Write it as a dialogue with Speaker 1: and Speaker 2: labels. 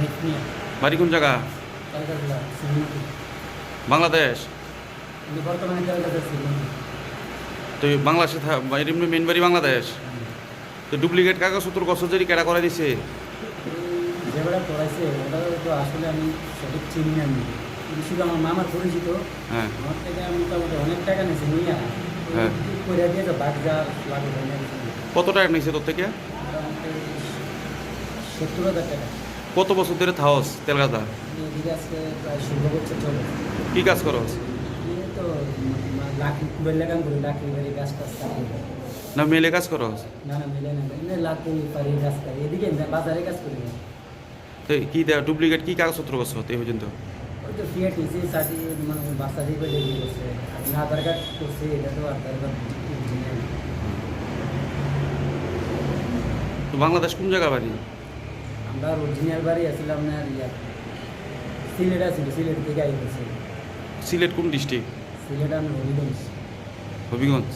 Speaker 1: নিয়ে
Speaker 2: বাড়ি কোন জায়গা? বাংলাদেশ? তো বাংলাদেশে মেন বাড়ি বাংলাদেশ? তো ডুপ্লিকেট কাগজপত্র কসরি কেটা করে দিছে?
Speaker 1: ওটা তো আসলে আমি সঠিক চিনি না আমি। শুধু আমার মামার পরিচিত।
Speaker 2: হ্যাঁ।
Speaker 1: আমার থেকে আমি মোটামুটি অনেক টাকা নিয়েছি নিয়ে
Speaker 2: হ্যাঁ।
Speaker 1: করে দিয়ে তো বাদ যা লাগে।
Speaker 2: কত টাকা নিয়েছে তোর থেকে?
Speaker 1: সত্তর হাজার টাকা।
Speaker 2: কত বছর ধরে থাওস তেলগাদা কি কাজ
Speaker 1: করি
Speaker 2: না, মেলে কাজ
Speaker 1: করি
Speaker 2: তো কি ডুপ্লিকেট কি কাগজপত্র করছ এই পর্যন্ত? বাংলাদেশ কোন জায়গা বাড়ি?
Speaker 1: আমরা অরিজিনাল বাড়ি আসলাম না ইয়া সিলেট আছিল সিলেট থেকে আই
Speaker 2: সিলেট কোন ডিস্ট্রিক্ট
Speaker 1: সিলেট আমি হবিগঞ্জ।
Speaker 2: হবিগঞ্জ।